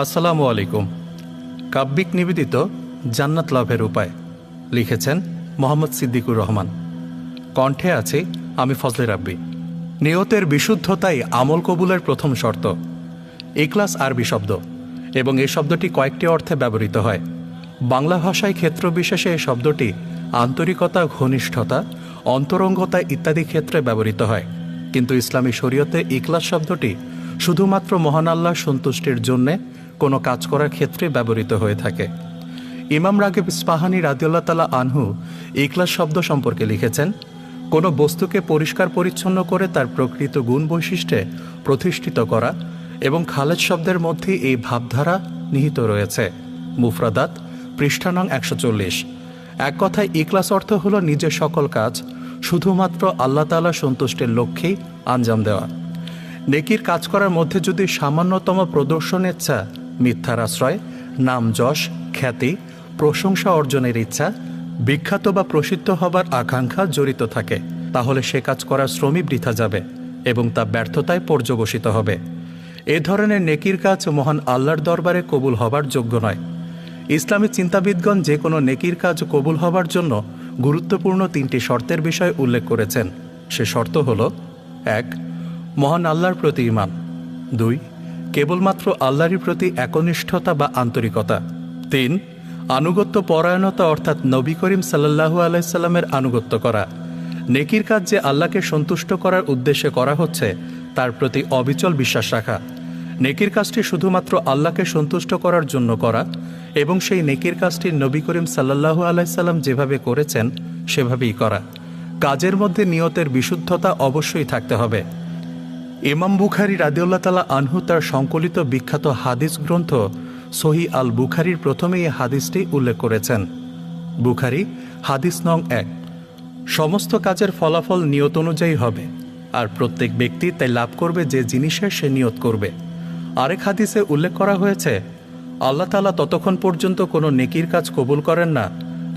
আসসালামু আলাইকুম। কাব্যিক নিবেদিত জান্নাত লাভের উপায় লিখেছেন মোহাম্মদ সিদ্দিকুর রহমান। কণ্ঠে আছে আমি ফজলে রাব্বি। নিয়তের বিশুদ্ধতাই আমল কবুলের প্রথম শর্ত। এক্লাস আরবি শব্দ এবং এ শব্দটি কয়েকটি অর্থে ব্যবহৃত হয়। বাংলা ভাষায় ক্ষেত্র বিশেষে এই শব্দটি আন্তরিকতা, ঘনিষ্ঠতা, অন্তরঙ্গতা ইত্যাদি ক্ষেত্রে ব্যবহৃত হয়। কিন্তু ইসলামী শরীয়তে ইকলাস শব্দটি শুধুমাত্র মহান আল্লাহ সন্তুষ্টির জন্যে কোনো কাজ করার ক্ষেত্রে ব্যবহৃত হয়ে থাকে। ইমাম রাগেব ইস্পাহানি রাদিউল্লাহ তালা আনহু ইকলাস শব্দ সম্পর্কে লিখেছেন, কোনো বস্তুকে পরিষ্কার পরিচ্ছন্ন করে তার প্রকৃত গুণ বৈশিষ্ট্যে প্রতিষ্ঠিত করা এবং খালেদ শব্দের মধ্যে এই ভাবধারা নিহিত রয়েছে। মুফরাদাত পৃষ্ঠানং একশো চল্লিশ। এক কথায় ইকলাস অর্থ হলো নিজের সকল কাজ, শুধুমাত্র আল্লাহ তালা সন্তুষ্টের লক্ষ্যেই আঞ্জাম দেওয়া। নেকির কাজ করার মধ্যে যদি সামান্যতম প্রদর্শন ইচ্ছা মিথ্যার আশ্রয়, নাম যশ, খ্যাতি, প্রশংসা অর্জনের ইচ্ছা, বিখ্যাত বা প্রসিদ্ধ হবার আকাঙ্ক্ষা জড়িত থাকে। তাহলে সে কাজ করার শ্রমই বৃথা যাবে এবং তা ব্যর্থতায় পর্যবসিত হবে। এ ধরনের নেকির কাজ মহান আল্লাহর দরবারে কবুল হবার যোগ্য নয়। ইসলামী চিন্তাবিদগণ যে কোনো নেকির কাজ কবুল হবার জন্য গুরুত্বপূর্ণ তিনটি শর্তের বিষয় উল্লেখ করেছেন। সে শর্ত হল, এক, মহান আল্লাহর প্রতি ইমান দুই কেবলমাত্র আল্লাহরই প্রতি একনিষ্ঠতা বা আন্তরিকতা। তিন, আনুগত্য পরায়ণতা অর্থাৎ নবী করিম সাল্লাহু আলাইসাল্লামের আনুগত্য করা। নেকির কাজ যে আল্লাহকে সন্তুষ্ট করার উদ্দেশ্যে করা হচ্ছে, তার প্রতি অবিচল বিশ্বাস রাখা। নেকির কাজটি শুধুমাত্র আল্লাহকে সন্তুষ্ট করার জন্য করা এবং সেই নেকির কাজটি নবী করিম সাল্লাহু আলাইসাল্লাম যেভাবে করেছেন, সেভাবেই করা। কাজের মধ্যে নিয়তের বিশুদ্ধতা অবশ্যই থাকতে হবে। ইমাম বুখারি রাদিউল্লাহ তালা আনহু তার সংকলিত বিখ্যাত হাদিস গ্রন্থ সহি আল বুখারির প্রথমে এই হাদিসটি উল্লেখ করেছেন। বুখারি, হাদিস নং এক, সমস্ত কাজের ফলাফল নিয়ত অনুযায়ী হবে, আর প্রত্যেক ব্যক্তি তাই লাভ করবে যে জিনিসে সে নিয়ত করবে। আরেক হাদিসে উল্লেখ করা হয়েছে, আল্লাহ তালা ততক্ষণ পর্যন্ত কোনো নেকির কাজ কবুল করেন না,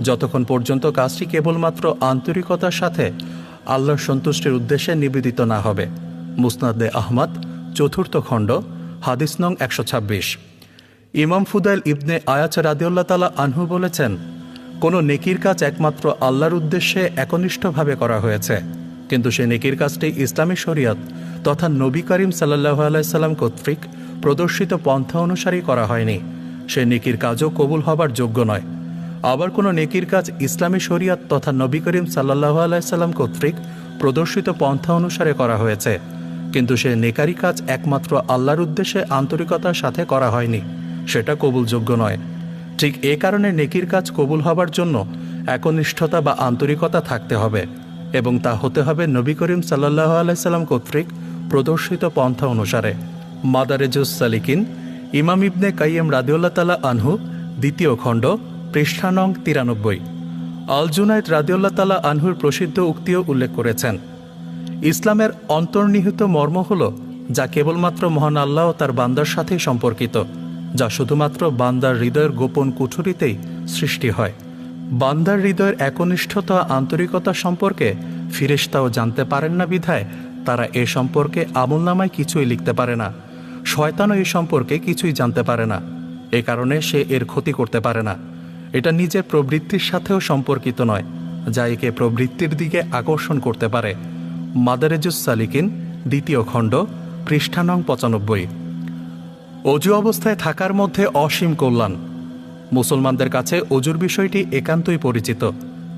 যতক্ষণ পর্যন্ত কাজটি কেবলমাত্র আন্তরিকতার সাথে আল্লাহর সন্তুষ্টির উদ্দেশ্যে নিবেদিত না হবে। মুসনাদে আহমদ, চতুর্থ খণ্ড, হাদিস নং একশো ছাব্বিশ। ইমাম ফুদাইল ইবনে আয়াচ রাদিউল্লাহ তালা আনহু বলেছেন, কোনো নেকির কাজ একমাত্র আল্লাহর উদ্দেশ্যে একনিষ্ঠভাবে করা হয়েছে। কিন্তু সে নেকির কাজটি ইসলামী শরিয়ত তথা নবী করিম সাল্লাহ আলাইসাল্লাম কর্তৃক প্রদর্শিত পন্থা অনুসারেই করা হয়নি। সে নেকির কাজও কবুল হবার যোগ্য নয়। আবার কোনো নেকির কাজ ইসলামী শরিয়ত তথা নবী করিম সাল্লাহ আলাইসাল্লাম কর্তৃক প্রদর্শিত পন্থা অনুসারে করা হয়েছে। কিন্তু সে নেকারি কাজ একমাত্র আল্লাহর উদ্দেশ্যে আন্তরিকতার সাথে করা হয়নি। সেটা কবুলযোগ্য নয়। ঠিক এ কারণে নেকির কাজ কবুল হবার জন্য একনিষ্ঠতা বা আন্তরিকতা থাকতে হবে এবং তা হতে হবে নবী করিম সাল্লাহ আলাইসাল্লাম কর্তৃক প্রদর্শিত পন্থা অনুসারে। মাদারেজুস সালিকিন, ইমাম ইবনে কাইয়েম রাদিউল্লাহ তালা আনহু, দ্বিতীয় খণ্ড পৃষ্ঠানং তিরানব্বই। আল জুনাইদ রাদিউল্লাহ তালা আনহুর প্রসিদ্ধ উক্তিও উল্লেখ করেছেন। ইসলামের অন্তর্নিহিত মর্ম হল যা কেবলমাত্র মহান আল্লাহ তার বান্দার সাথেই সম্পর্কিত, যা শুধুমাত্র বান্দার হৃদয়ের গোপন কুঠুরিতেই সৃষ্টি হয়। বান্দার হৃদয়ের একনিষ্ঠতা, আন্তরিকতা সম্পর্কে ফিরেশতাও জানতে পারেন না বিধায় তারা এ সম্পর্কে আমলনামায় কিছুই লিখতে পারে না। শয়তানও এ সম্পর্কে কিছুই জানতে পারে না। এ কারণে সে এর ক্ষতি করতে পারে না। এটা নিজের প্রবৃত্তির সাথেও সম্পর্কিত নয়, যা একে প্রবৃত্তির দিকে আকর্ষণ করতে পারে। মাদারেজুস সালিকিন, দ্বিতীয় খণ্ড পৃষ্ঠানং পঁচানব্বই। অজু অবস্থায় থাকার মধ্যে অসীম কল্যাণ। মুসলমানদের কাছে অজুর বিষয়টি একান্তই পরিচিত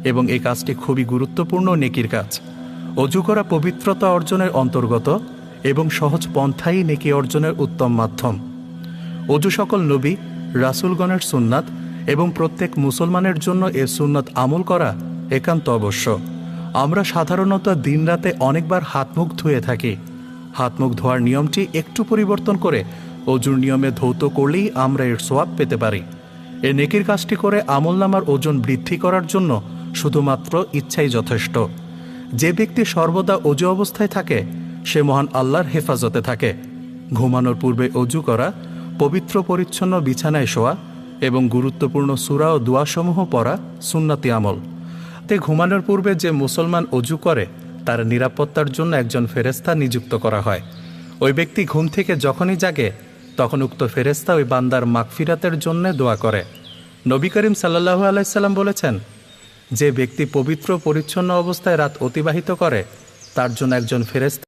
এবং এই কাজটি খুবই গুরুত্বপূর্ণ নেকির কাজ। অজু করা পবিত্রতা অর্জনের অন্তর্গত এবং সহজ পন্থাই নেকি অর্জনের উত্তম মাধ্যম। অজু সকল নবী, রাসুলগণের সুন্নাত এবং প্রত্যেক মুসলমানের জন্য এ সুন্নাত আমল করা একান্ত অবশ্য। আমরা সাধারণত দিনরাতে অনেকবার হাত মুখ ধুয়ে থাকি। হাত মুখ ধোয়ার নিয়মটি একটু পরিবর্তন করে অজুর নিয়মে ধৌত করলেই আমরা এর সোয়াব পেতে পারি। এ নেকির কাজটি করে আমলনামার ওজন বৃদ্ধি করার জন্য শুধুমাত্র ইচ্ছাই যথেষ্ট। যে ব্যক্তি সর্বদা অজু অবস্থায় থাকে, সে মহান আল্লাহর হেফাজতে থাকে। ঘুমানোর পূর্বে অজু করা, পবিত্র পরিচ্ছন্ন বিছানায় শোয়া এবং গুরুত্বপূর্ণ সুরা ও দোয়াসমূহ পড়া সুন্নাতি আমল। তে ঘুমানোর পূর্বে যে মুসলমান অজু করে, তার নিরাপত্তার জন্য একজন ফেরেস্তা নিযুক্ত করা হয়। ওই ব্যক্তি ঘুম থেকে যখনই জাগে, তখন উক্ত ফেরেস্তা ওই বান্দার মাগফিরাতের জন্য দোয়া করে। নবী করিম সাল্লাহু আলাইসাল্লাম বলেছেন, যে ব্যক্তি পবিত্র পরিচ্ছন্ন অবস্থায় রাত অতিবাহিত করে, তার জন্য একজন ফেরেস্তা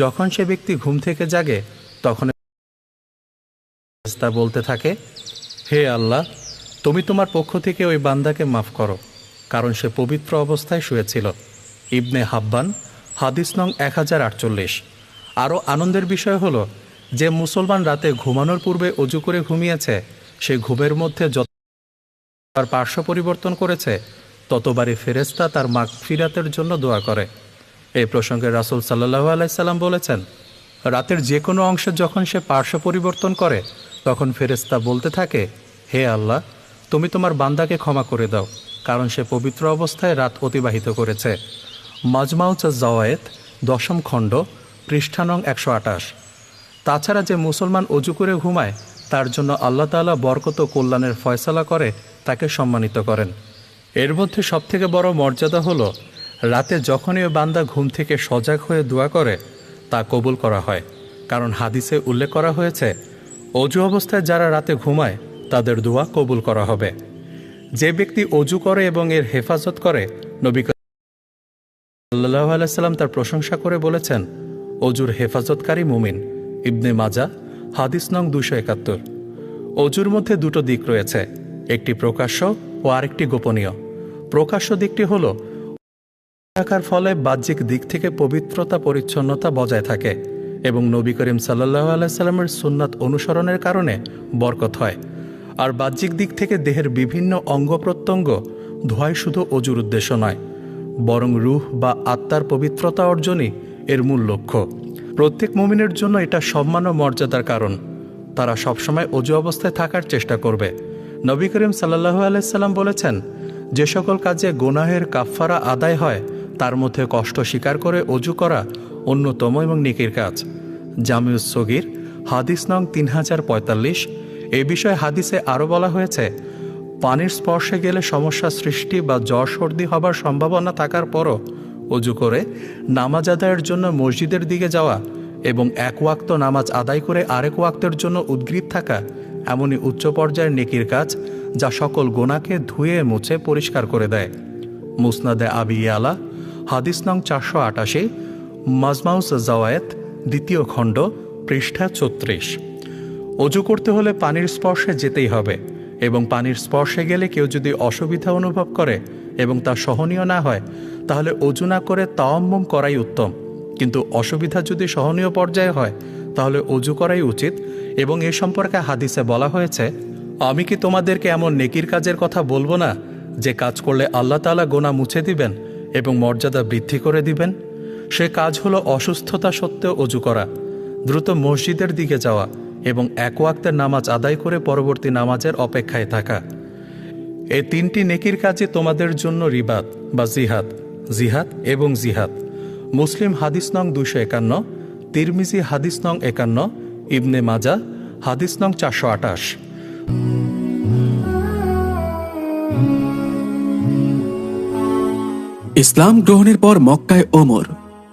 যখন সে ব্যক্তি ঘুম থেকে জাগে, তখন বলতে থাকে, হে আল্লাহ, তুমি তোমার পক্ষ থেকে ওই বান্দাকে মাফ করো। কারণ সে পবিত্র অবস্থায় শুয়েছিল। ইবনে হাব্বান, হাদিস নং এক হাজার আটচল্লিশ। আরও আনন্দের বিষয় হলো, যে মুসলমান রাতে ঘুমানোর পূর্বে অজু করে ঘুমিয়েছে, সে ঘুমের মধ্যে যত তার পার্শ্ব পরিবর্তন করেছে, ততবারই ফেরেস্তা তার মাগফিরাতের জন্য দোয়া করে। এই প্রসঙ্গে রাসুল সাল্লাহ আলাইসাল্লাম বলেছেন, রাতের যে কোনো অংশে যখন সে পার্শ্ব পরিবর্তন করে, তখন ফেরেস্তা বলতে থাকে, হে আল্লাহ, তুমি তোমার বান্দাকে ক্ষমা করে দাও। কারণ সে পবিত্র অবস্থায় রাত অতিবাহিত করেছে। মাজমাউচা জওয়ায়েত, দশম খণ্ড পৃষ্ঠানং একশো আটাশ তাছাড়া যে মুসলমান অজু করে ঘুমায়, তার জন্য আল্লাহ তাআলা বরকত কল্যাণের ফয়সালা করে, তাকে সম্মানিত করেন। এর মধ্যে সবথেকে বড় মর্যাদা হলো, রাতে যখনই ওই বান্দা ঘুম থেকে সজাগ হয়ে দোয়া করে, তা কবুল করা হয়। কারণ হাদিসে উল্লেখ করা হয়েছে, অজু অবস্থায় যারা রাতে ঘুমায়, তাদের দোয়া কবুল করা হবে। যে ব্যক্তি অজু করে এবং এর হেফাজত করে, নবী সাল্লাহ আলাইসাল্লাম তার প্রশংসা করে বলেছেন, অজুর হেফাজতকারী মুমিন। ইবনে মাজা, হাদিস নং দুশো একাত্তর। অজুর মধ্যে দুটো দিক রয়েছে, একটি প্রকাশ্য ও আরেকটি গোপনীয়। প্রকাশ্য দিকটি হল, থাকার ফলে বাহ্যিক দিক থেকে পবিত্রতা, পরিচ্ছন্নতা বজায় থাকে এবং নবী করিম সাল্লাহ আলাইসাল্লামের সুন্নাত অনুসরণের কারণে বরকত হয়। আর বাহ্যিক দিক থেকে দেহের বিভিন্ন অঙ্গ প্রত্যঙ্গ ধোয়াই শুধু অজুর উদ্দেশ্য নয়, বরং রুহ বা আত্মার পবিত্রতা অর্জনই এর মূল লক্ষ্য। প্রত্যেক মুমিনের জন্য এটা সম্মান ও মর্যাদার কারণ। তারা সবসময় অজু অবস্থায় থাকার চেষ্টা করবে। নবী করিম সাল্লাহু আলাইসাল্লাম বলেছেন, যে সকল কাজে গোনাহের কাফফারা আদায় হয়, তার মধ্যে কষ্ট স্বীকার করে অজু করা অন্যতম এবং নিকির কাজ। জামিউস সগির, হাদিস নং তিন হাজার পঁয়তাল্লিশ এ বিষয়ে হাদিসে আরও বলা হয়েছে, পানির স্পর্শে গেলে সমস্যা সৃষ্টি বা জ্বর সর্দি হবার সম্ভাবনা থাকার পরও অজু করে, নামাজ আদায়ের জন্য মসজিদের দিকে যাওয়া এবং এক ওয়াক্ত নামাজ আদায় করে আরেক ওয়াক্তের জন্য উদ্গ্রীব থাকা এমনই উচ্চ পর্যায়ের নেকির কাজ যা সকল গোনাকে ধুয়ে মুছে পরিষ্কার করে দেয়। মুসনাদে আবি আলা হাদিস নং চারশো আটাশি, মাজমাউস জাওয়ায়েত, দ্বিতীয় খণ্ড, পৃষ্ঠা ছত্রিশ। অজু করতে হলে পানির স্পর্শে যেতেই হবে এবং পানির স্পর্শে গেলে কেউ যদি অসুবিধা অনুভব করে এবং তা সহনীয় না হয়, তাহলে অজু না করে তাওয়াম্মম করাই উত্তম। কিন্তু অসুবিধা যদি সহনীয় পর্যায়ে হয়, তাহলে অজু করাই উচিত এবং এ সম্পর্কে হাদিসে বলা হয়েছে, আমি কি তোমাদেরকে এমন নেকির কাজের কথা বলব না, যে কাজ করলে আল্লাহ তালা গোনা মুছে দিবেন এবং মর্যাদা বৃদ্ধি করে দিবেন? সে কাজ হলো অসুস্থতা সত্ত্বেও অজু করা। দ্রুত মসজিদের দিকে যাওয়া এবং এক ওয়াক্তের নামাজ আদায় করে পরবর্তী নামাজের অপেক্ষায় থাকা। এই তিনটি নেকির কাজে তোমাদের জন্য রিবাত বা জিহাদ জিহাদ এবং জিহাদ। মুসলিম হাদিস নং দুশো একান্ন, তিরমিজি হাদিস নং একান্ন, ইবনে মাজা হাদিস নং চারশো আটাশ ইসলাম গ্রহণের পর মক্কায় ওমর।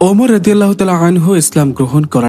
ওমর রদিয়াল্লাহ তালা আনহু ইসলাম গ্রহণ করার